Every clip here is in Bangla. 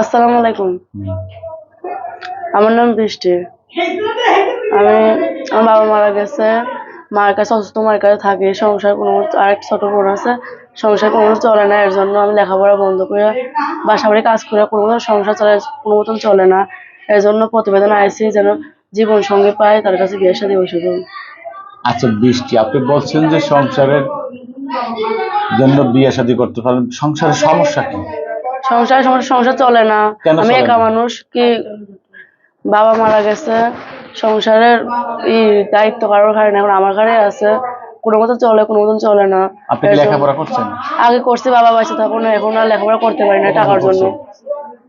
আসসালামু আলাইকুম। আমার নাম বৃষ্টি। আমি আমার বাবা মারা গেছে। মার কাছে অসুস্থ মার কাছে থাকি। সংসার কোনো আর একটা ছোট বোন আছে। সংসার কোনো চলে না। এর জন্য আমি লেখাপড়া বন্ধ করে বাসা বাড়ি কাজ করে কোনো মতো সংসার চলে, কোনো মতন চলে না। এর জন্য প্রতিবেদন আইসি যেন জীবন সঙ্গে পায়, তার কাছে বিয়ের সাথে বসে আচ্ছা বৃষ্টি, আপনি বলছেন যে সংসারের জন্য বিয়ে শাদী করতে পারেন। সংসারের সমস্যা কি? সংসার সমস্যা সংসার চলে না। আমি একা মানুষ কি বাবা মারা গেছে সংসারের ই দায়িত্ব কারোর ঘাড়ে না এখন আমার ঘাড়ে আছে। কোনো মতো চলে কোনো মতন চলে না। আপনি কি লেখাপড়া করছেন? আগে করছি বাবা বাঁচে তখন এখন আর লেখাপড়া করতে পারি না টাকার জন্য।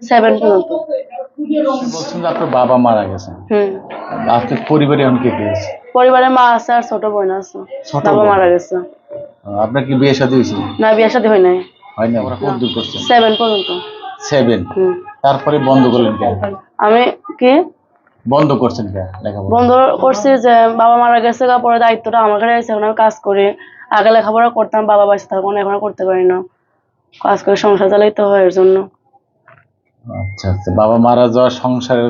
সেভেন পর্যন্ত। বলছেন যে আপনার বাবা মারা গেছে। হুম। আপনার পরিবারে এখন কে কে আছে? পরিবারে মা আছে আর ছোট বোন আছে। বাবা মারা গেছে। আপনার কি বিয়ে শাদী হয়েছে? না বিয়ে সাথে হয় নাই। হয় না ওরা কত দূর করছেন সেভেন পর্যন্ত। সেভেন হুম। তারপরে বন্ধ করলেন কেন? আমি কি? বন্ধ করছেন কেন লেখাপড়া? বন্ধ করছি যে বাবা মারা গেছে গা পরে দায়িত্বটা আমার ঘরে আছে এখন আমি কাজ করি। আগে লেখাপড়া করতাম বাবা বাঁচে তখন এখন আর করতে পারি না। কাজ করে সংসার চালাইতে হয় এর জন্য। আচ্ছা আচ্ছা। বাবা মারা যাওয়ার সংসারের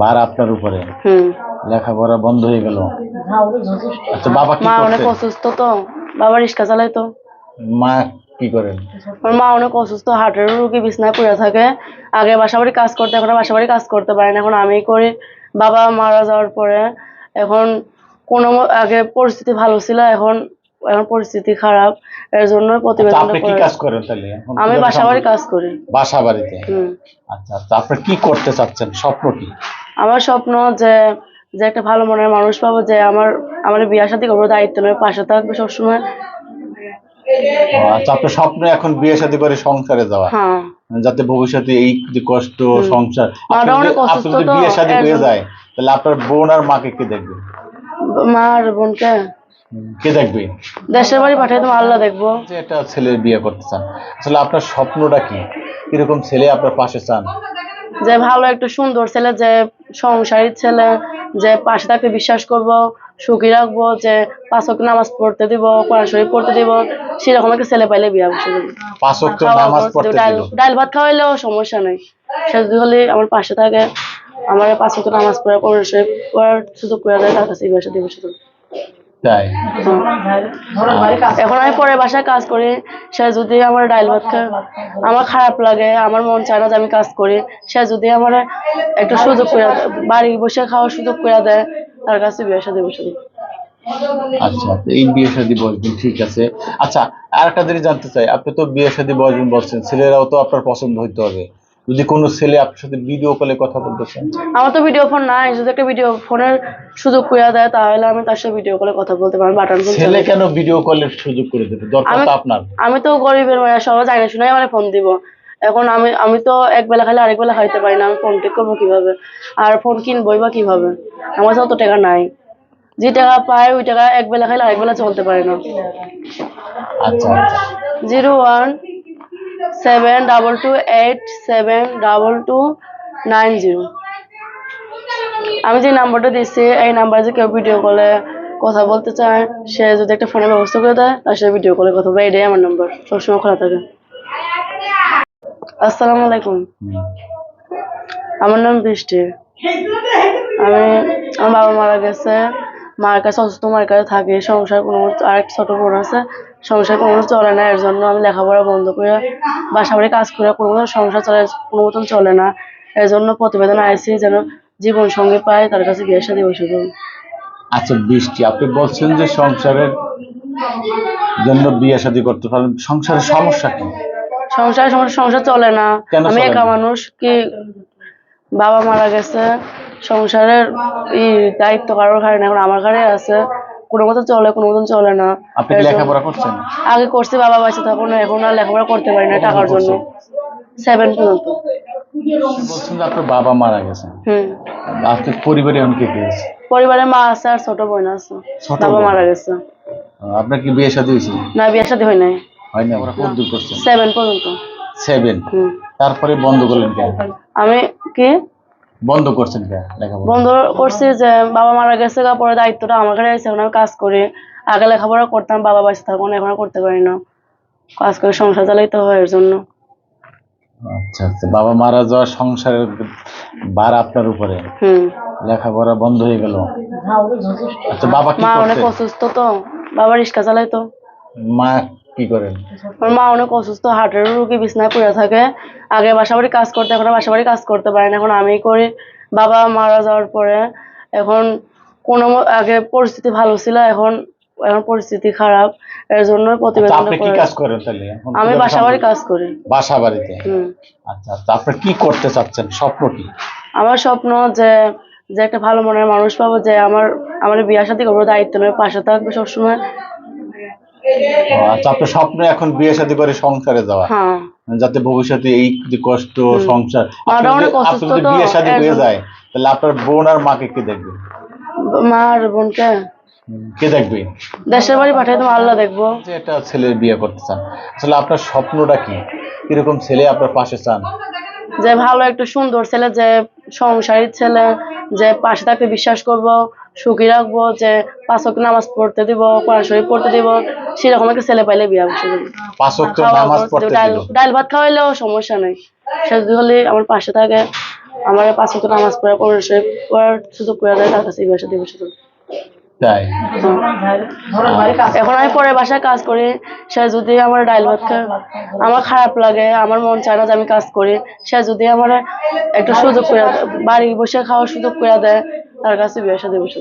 বার আপনার উপরে? হুম। লেখাপড়া বন্ধ হয়ে গেল? আচ্ছা বাবা কি মা অনেক অসুস্থ তো বাবা রিক্সা চালাইতো। মা কি করেন আমার মা অনেক অসুস্থ হার্টের রুগী বিছনায় পড়ে থাকে। আগে বাসা বাড়ি কাজ করতে এখন আর বাসা বাড়ি কাজ করতে পারে না। এখন আমি করি। বাবা মারা যাওয়ার পরে এখন কোনো আগে পরিস্থিতি ভালো ছিল এখন এখন পরিস্থিতি খারাপ। এর জন্য আচ্ছা, প্রতিবেদন আপনি কি কাজ করেন তাহলে? আমি কীভাবে বাসা বাড়ি কাজ করি। বাসা বাড়িতে আচ্ছা আচ্ছা আপনি কি করতে চাচ্ছেন? স্বপ্ন কি? আমার স্বপ্ন যে যে একটা ভালো মনের মানুষ পাবো যে আমার আমার বিয়ে সাথে করব দায়িত্ব নেবে পাশে থাকবে সবসময়। আচ্ছা আপনার স্বপ্ন এখন বিয়ে শাদী করে সংসারে যাওয়া। হ্যাঁ। যাতে ভবিষ্যতে এই যে কষ্ট সংসার যদি- বিয়ে শাদী হয়ে যায় তাহলে আপনার বোন আর মাকে কে দেখবে? মা আর বোনকে? কে দেখবে? দেশের বাড়ি পাঠিয়ে তোমার আল্লাহ দেখব। যে একটা ছেলের বিয়ে করতে চান আসলে আপনার স্বপ্নটা কি? কীরকম ছেলে আপনার পাশে চান? যে ভালো একটা সুন্দর ছেলে যে সংসারী ছেলে যে পাশে থাকতে বিশ্বাস করব সুখী রাখব যে পাঁচ ওয়াক্ত নামাজ পড়তে দিব কোরআন শরীফ পড়তে দিব সেরকম একটা ছেলে পাইলে বিয়ে বসে দেবো। পাঁচ ওয়াক্ত খাওয়া নামাজ পড়তে ডাল দিল ডাল ভাত খাওয়াইলেও সমস্যা নাই। সে যদি হলে আমার পাশে থাকে আমার পাঁচ ওয়াক্ত নামাজ পড়া কোরআন শরীফ পড়ার সুযোগ করে দেয় তার কাছে বিয়ে সাথে বসে দেবো তাই? এখন আমি পরের বাসায় কাজ করি সে যদি আমার ডাইল ভাত খায়। আমার খারাপ লাগে আমার মন চায় না যে আমি কাজ করি। সে যদি আমার একটা সুযোগ করে বাড়ি বসে খাওয়ার সুযোগ করে দেয় তার কাছে বিয়ে সাথে বসে আচ্ছা এই বিয়ে শাদী বসবেন ঠিক আছে। আচ্ছা আর একটা জিনিস জানতে চাই আপনি তো বিয়ে শাদী বসবেন বলছেন ছেলেরাও তো আপনার পছন্দ হইতে হবে। যদি কোনো ছেলে আপনার সাথে ভিডিও কলে কথা আমার তো ভিডিও ফোন নাই যদি একটা ভিডিও ফোনের সুযোগ করে দেয় তাহলে আমি তার সাথে ভিডিও কলে কথা বলতে বাটন ফোন ছেলে কেন ভিডিও কলের সুযোগ করে দেবে? দরকার তো আপনার। আমি তো গরিবের মায়া সবাই জানি শুনে আমার ফোন দিব। এখন আমি আমি তো এক বেলা খাইলে আরেক বেলা খাইতে পারি না আমি ফোন ঠিক করব কীভাবে? আর ফোন কিনবই বা কীভাবে? আমার কাছে অত টাকা নাই। যে টাকা পায় ওই টাকা এক বেলা খাইলে আরেক বেলা চলতে পারে না। আচ্ছা। Zero one seven double two eight seven double two nine zero. আমি যে নাম্বারটা দিচ্ছি এই নাম্বারে যে কেউ ভিডিও কলে কথা বলতে চায় সে যদি একটা ফোনের ব্যবস্থা করে দেয় তার সাথে ভিডিও কলে কথা বলে এটাই আমার নাম্বার সবসময় খোলা থাকে। আসসালামু আলাইকুম। আমার নাম বৃষ্টি। আমি আমার বাবা মারা গেছে। মার কাছে অসুস্থ মার কাছে থাকি। সংসার কোনো আর একটা ছোট বোন আছে সংসার কোনো চলে না এর জন্য আমি লেখাপড়া বন্ধ করে বাসা বাড়ি কাজ করে কোনো মতো সংসার চলে কোনো মতন চলে না। এর জন্য প্রতিবেদন আইসি যেন জীবন সঙ্গে পায় তার কাছে বিয়ের সাথে বসে আচ্ছা বৃষ্টি আপনি বলছেন যে সংসারের জন্য বিয়ে শাদী করতে পারেন সংসারের সমস্যা কি? সংসার সমস্যা সংসার চলে না। আমি একা না? মানুষ কি বাবা মারা গেছে সংসারের দায়িত্ব কারোর ঘাড়ে না এখন আমার ঘাড়ে আছে। কোনো মতো চলে কোনো মতন চলে না। আপনি কি লেখাপড়া করছেন? আগে করছি বাবা বাঁচে তখন এখন আর লেখাপড়া করতে পারি না টাকার জন্য। সেভেন পর্যন্ত। বলছেন যে আপনার বাবা মারা গেছে। হুম। আপনার পরিবারে এখন কে কে আছে? পরিবারে মা আছে আর ছোট বোন আছে। ছোট বাবা মারা গেছে। আপনার কি বিয়ে শাদী হয়েছে? না সাথে হয় নাই। হয় না ওরা কত দূর করছেন সেভেন পর্যন্ত সেভেন তারপরে বন্ধ করলেন কেন? আমি কি? বন্ধ করছেন লেখাপড়া? বন্ধ করছি যে বাবা মারা গেছে গা পরে দায়িত্বটা আমার ঘরে আছে এখন আমি কাজ করি। আগে লেখাপড়া করতাম বাবা বাঁচে তখন এখন করতে পারি না। কাজ করে সংসার চালাইতে হয় এর জন্য। আচ্ছা আচ্ছা। বাবা মারা যাওয়া সংসারের ভার আপনার উপরে? হুম। লেখাপড়া বন্ধ হয়ে গেল? আচ্ছা বাবা কি মা অনেক অসুস্থ তো বাবা রিক্সা চালাইতো। মা কি করেন? আমার মা অনেক অসুস্থ হার্টের রুগী বিছনায় পড়ে থাকে। আগে বাসা বাড়ি কাজ করতে এখন বাসা বাড়ি কাজ করতে পারে না। এখন আমি করি বাবা মারা যাওয়ার পরে এখন কোনো আগে পরিস্থিতি ভালো ছিল এখন এখন পরিস্থিতি খারাপ। এর জন্য আচ্ছা, প্রতিবেদন আপনি কি কাজ করেন তাহলে? আমি কীভাবে বাসা বাড়ি কাজ করি। বাসা বাড়িতে আচ্ছা আচ্ছা আপনি কি করতে চাচ্ছেন? স্বপ্ন কি? আমার স্বপ্ন যে যে একটা ভালো মনের মানুষ পাবো যে আমার আমার বিয়া সাথে করব দায়িত্ব নেবে পাশে থাকবে সবসময়। আচ্ছা আপনার স্বপ্ন এখন বিয়ে শাদী করে সংসারে যাওয়া। হ্যাঁ। যাতে ভবিষ্যতে এই যে কষ্ট সংসার আপনি যদি- বিয়ে শাদী হয়ে যায় তাহলে আপনার বোন আর মাকে কে দেখবে? মা আর বোনকে? কে দেখবে? দেশের বাড়ি পাঠিয়ে তোমার আল্লাহ দেখব। যে একটা ছেলের বিয়ে করতে চান। আসলে আপনার স্বপ্নটা কি? কীরকম ছেলে আপনার পাশে চান? যে ভালো একটা সুন্দর ছেলে যে সংসারী ছেলে যে পাশে থাকতে বিশ্বাস করব সুখী রাখব যে পাঁচ ওয়াক্ত নামাজ পড়তে দিব কোরআন শরীফ পড়তে দিব সেরকম একটা ছেলে পাইলে বিয়ে বসে দেবো পাঁচ ওয়াক্ত নামাজ পড়তে দিব, ডাল ভাত খাওয়াইলেও সমস্যা নেই। সে যদি হলে আমার পাশে থাকে আমার পাঁচ ওয়াক্ত নামাজ পড়া কোরআন শরীফ পড়ার সুযোগ করে দেয় তার কাছে বিয়ে বসে দেবো তাই? এখন আমি পরে বাসায় কাজ করি সে যদি আমার ডাইল ভাত খায় আমার খারাপ লাগে আমার মন চায় না যে আমি কাজ করি সে যদি আমার একটা সুযোগ করে বাড়ি বসে খাওয়ার সুযোগ করে দেয় তার কাছে বিয়ে সাথে বসে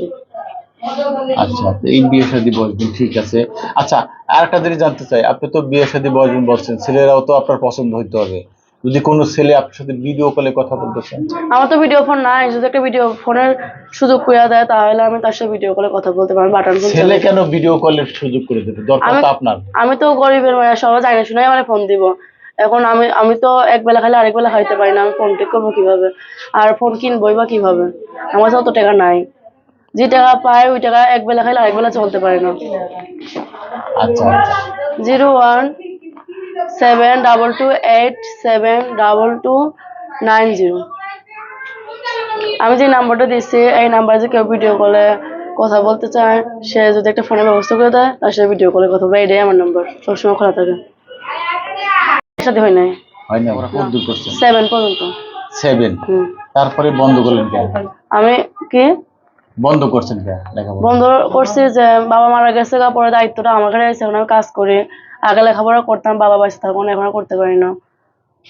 আচ্ছা এই বিয়ে শাদী বলবেন ঠিক আছে। আচ্ছা আর একটা জিনিস জানতে চাই আপনি তো বিয়ে শাদী বলবেন বলছেন ছেলেরাও তো আপনার পছন্দ হইতে হবে। যদি কোনো ছেলে আপনার সাথে ভিডিও কলে কথা বলতে চান আমার তো ভিডিও ফোন নাই যদি একটা ভিডিও ফোনের সুযোগ করে দেয় তাহলে আমি তার সাথে ভিডিও কলে কথা বলতে পারব বাটন ফোন ছেলে কেন ভিডিও কলের সুযোগ করে দেবে? দরকার তো আপনার। আমি তো গরিবের মায়া সবাই জানে শুনে আমার ফোন দিব। এখন আমি আমি তো এক বেলা খাইলে আরেক বেলা খাইতে পারি না আমি ফোন ঠিক করব কীভাবে? আর ফোন কিনবই বা কীভাবে? আমার কাছে অত টাকা নাই। যে টাকা পাই ওই টাকা এক বেলা খাইলে আরেক বেলা চলতে পারে না। আচ্ছা zero one seven double two eight seven double two nine zero. আমি যে নাম্বারটা দিচ্ছি এই নাম্বারে যে কেউ ভিডিও কলে কথা বলতে চায় সে যদি একটা ফোনের ব্যবস্থা করে দেয় তার সাথে ভিডিও কলে কথা বলে এটাই আমার নাম্বার সবসময় খোলা থাকে। সাথে হয় নাই? হয় না ওরা কত দূর করছেন সেভেন পর্যন্ত সেভেন তারপরে বন্ধ করলেন কেন আমি কি? বন্ধ করছেন কেন লেখাপড়া। বন্ধ করছি যে বাবা মারা গেছে গা, পরে দায়িত্বটা আমার ঘরে আছে এখন আমি কাজ করি। আগে লেখাপড়া করতাম বাবা বাঁচে থাকুন এখন করতে পারি না।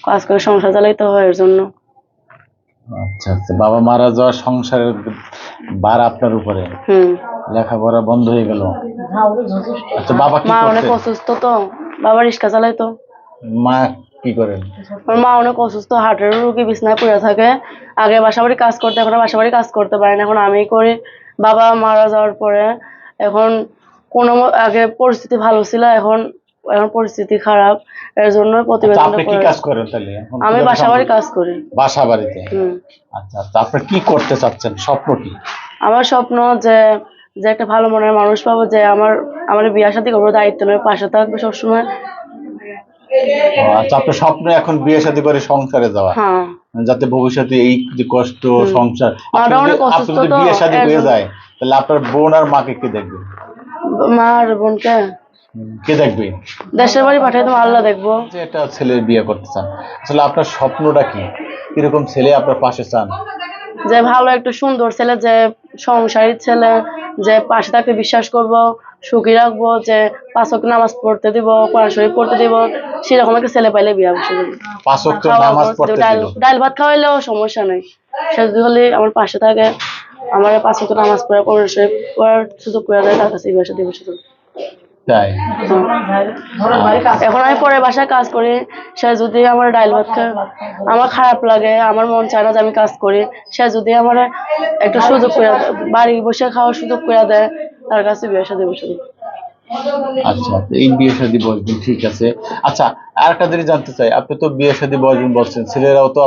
কাজ করে সংসার চালাইতে হয় এর জন্য। আচ্ছা আচ্ছা। বাবা মারা যাওয়া সংসারের ভার আপনার উপরে। হুম। লেখাপড়া বন্ধ হয়ে গেল। আচ্ছা বাবা কি মা অনেক অসুস্থ তো বাবা রিক্সা চালায় তো মা কি করেন? আমার মা অনেক অসুস্থ হার্টের রুগী বিছনায় পড়ে থাকে। আগে বাসা বাড়ি কাজ করতে এখন বাসা বাড়ি কাজ করতে পারে না। এখন আমি করি বাবা মারা যাওয়ার পরে এখন কোনো আগে পরিস্থিতি ভালো ছিল এখন এখন পরিস্থিতি খারাপ। এর জন্য আচ্ছা, প্রতিবেদন আপনি কি কাজ করেন তাহলে? আমি কীভাবে বাসা বাড়ি কাজ করি। বাসা বাড়িতে আচ্ছা আচ্ছা আপনি কি করতে চাচ্ছেন? স্বপ্ন কি? আমার স্বপ্ন যে যে একটা ভালো মনের মানুষ পাবো যে আমার আমার বিয়া সাথে করব দায়িত্ব নেবে পাশে থাকবে সবসময়। আচ্ছা আপনার স্বপ্ন এখন বিয়ে শাদী করে সংসারে যাওয়া। হ্যাঁ। যাতে ভবিষ্যতে এই যে কষ্ট সংসার আপনি যদি- বিয়ে শাদী হয়ে যায় তাহলে আপনার বোন আর মাকে কে দেখবে? মা আর বোনকে? কে দেখবে? দেশের বাড়ি পাঠিয়ে আল্লাহ দেখব। যে একটা ছেলের বিয়ে করতে চান। আসলে আপনার স্বপ্নটা কি? কীরকম ছেলে আপনার পাশে চান? যে ভালো একটা সুন্দর ছেলে যে সংসারী ছেলে যে পাশে থাকতে বিশ্বাস করব। সুখী রাখব যে পাঁচ ওয়াক্ত নামাজ পড়তে দিব কোরআন শরীফ পড়তে দিব সেরকম একটা ছেলে পাইলে বিয়ে বসে দেবো পাঁচ নামাজ পড়তে দিব, ডাল ডাল ভাত খাওয়াইলেও সমস্যা নেই। সে যদি হলে আমার পাশে থাকে আমার পাঁচ ওয়াক্ত নামাজ পড়া কোরআন শরীফ পড়ার সুযোগ করে দেয় তার কাছে বিয়ে দেবো তাই? এখন আমি পরে বাসায় কাজ করি সে যদি আমার ডাইল ভাত খায় আমার খারাপ লাগে আমার মন চায় না যে আমি কাজ করি সে যদি আমার একটা সুযোগ করে বাড়ি বসে খাওয়ার সুযোগ করে দেয় তার কাছে বিয়ে সাথে বসে আচ্ছা এই বিয়ে শাদী বলবেন ঠিক আছে। আচ্ছা আর একটা জিনিস জানতে চাই, আপনি তো বিয়ে শাদী বসবেন বলছেন, ছেলেরাও তো